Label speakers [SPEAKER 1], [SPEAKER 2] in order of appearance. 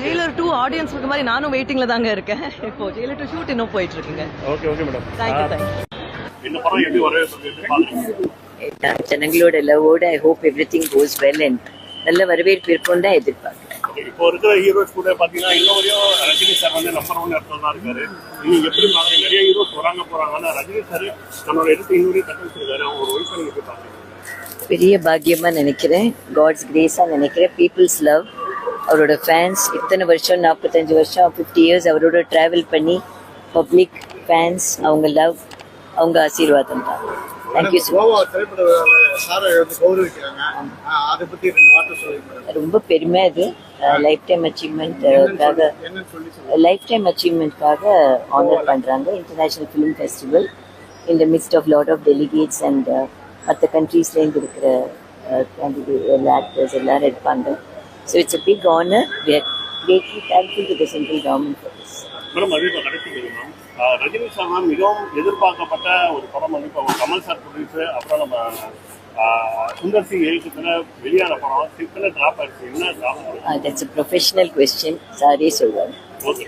[SPEAKER 1] Jailer two audience இருக்க மாதிரி நானும் வெயிட்டிங்ல தாங்க இருக்கேன். இப்போ ஜெயிலர் டூ ஷூட் இன்னும் போயிட்டு இருக்குங்க.
[SPEAKER 2] Okay okay madam
[SPEAKER 1] thank you thank you
[SPEAKER 3] ஜனங்களோட லவ்வோட I hope everything goes well and நல்ல வரவேற்பு இருக்கும்னு தான் எதிர்பார்க்கிறேன்.
[SPEAKER 2] Okay, இப்போ இருக்கிற ஹீரோஸ் கூட பாத்தீங்கன்னா இன்னும் வரையும் ரஜினி சார் வந்து நம்பர் ஒன் இடத்துல தான் இருக்காரு. நீங்க எப்படி பாக்குறீங்க நிறைய ஹீரோஸ் வராங்க போறாங்க ஆனா ரஜினி சார் நம்மளோட இடத்தை இன்னும் வரையும் தக்க வச்சிருக்காரு. அவங்க ஒரு ஒய்ஃபை நீங்க எப்படி பாக்குறீங்க
[SPEAKER 3] பெரிய பாக்கியமா நினைக்கிறேன். காட்ஸ் கிரேஸா நினைக்கிறேன். பீப்புள்ஸ் லவ் அவரோட ஃபேன்ஸ் இத்தனை வருஷம் நாற்பத்தஞ்சு வருஷம் ஃபிஃப்டி இயர்ஸ் அவரோட ட்ராவல் பண்ணி பப்ளிக் ஃபேன்ஸ் அவங்க லவ் அவங்க ஆசீர்வாதம் தான். தேங்க்யூ ரொம்ப பெருமை அது. லைஃப் டைம் அச்சீவ்மெண்ட்காக
[SPEAKER 4] என்னன்னு சொல்லி சொல்லுங்க.
[SPEAKER 3] லைஃப் டைம் அச்சீவ்மெண்ட்காக ஆனர் பண்ணுறாங்க international film festival midst of lot of delegates and uh, மற்ற கண்ட்ரீஸ்லேருந்து இருக்கிற கேண்டிடேட் எல்லா ஆக்டர்ஸ் எல்லாரும் இருப்பாங்க. So it's a big honour we are greatly thankful to the central government for this.
[SPEAKER 2] Madam அது இப்போ கடைசி மேம். ரஜினி சார் மேம் மிகவும் எதிர்பார்க்கப்பட்ட ஒரு படம் வந்து இப்போ கமல் சார் ப்ரொடியூசர் அப்புறம் நம்ம சுந்தர் சி எழுத்துக்கிற வெளியான படம் சிக்கன டிராப் ஆயிடுச்சு. என்ன டிராப்
[SPEAKER 3] a professional question. சாரே சொல்வாங்க
[SPEAKER 2] ஓகே